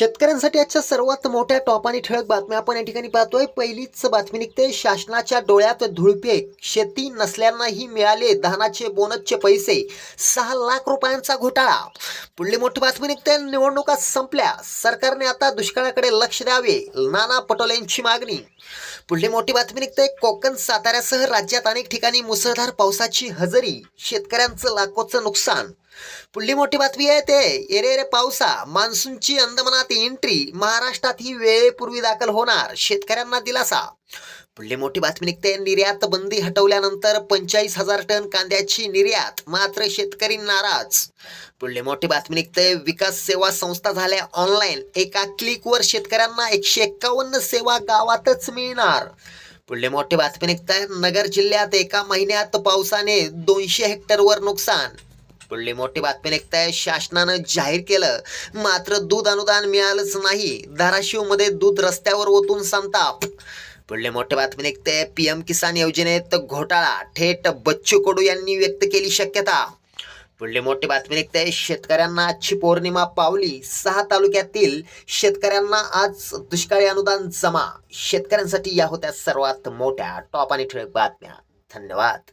शेतकऱ्यांसाठी आजच्या सर्वात मोठ्या टॉप आणि ठळक बातम्या आपण या ठिकाणी पाहतोय. पहिलीच बातमी निघते. शासनाच्या डोळ्यात धुळपे. शेती नसल्यांनाही मिळाले धानाचे बोनसचे पैसे. सहा लाख रुपयांचा घोटाळा. पुढली मोठी बातमी निघते. निवडणुका संपल्या. सरकारने आता दुष्काळाकडे लक्ष द्यावे. नाना पटोलेंची मागणी. पुढली मोठी बातमी निघते. कोकण साताऱ्यासह राज्यात अनेक ठिकाणी मुसळधार पावसाची हजेरी. शेतकऱ्यांचं लाखोचं नुकसान. पुढली मोठी बातमी आहे ते. एरे रे पावसा. मान्सूनची अंदमानात एंट्री महाराष्ट्रात ही वेळेपूर्वी दाखल होणार. शेतकऱ्यांना दिलासा. पुढली मोठी बातमी निघते. निर्यात बंदी हटवल्यानंतर पंचेचाळीस हजार टन कांद्याची निर्यात. मात्र शेतकरी नाराज. पुढली मोठी बातमी निघते. विकास सेवा संस्था झाल्या ऑनलाईन एका क्लिकवर शेतकऱ्यांना एकशे एक्कावन्न सेवा गावातच मिळणार. पुढले मोठी बातमी निघते. नगर जिल्ह्यात एका महिन्यात पावसाने दोनशे हेक्टरवर नुकसान. पुढली मोठी बातमी निघताय. शासनानं जाहीर केलं मात्र दूध अनुदान मिळालंच नाही. धाराशिवमध्ये दूध रस्त्यावर ओतून संताप. पुढली मोठी बातमी निघते. पीएम किसान योजनेत घोटाळा. थेट बच्चू कडू यांनी व्यक्त केली शक्यता. पुढली मोठी बातमी निघते. शेतकऱ्यांना आजची पौर्णिमा पावली. सहा तालुक्यातील शेतकऱ्यांना आज दुष्काळी अनुदान जमा. शेतकऱ्यांसाठी या होत्या सर्वात मोठ्या टॉप आणि ठळक बातम्या. धन्यवाद.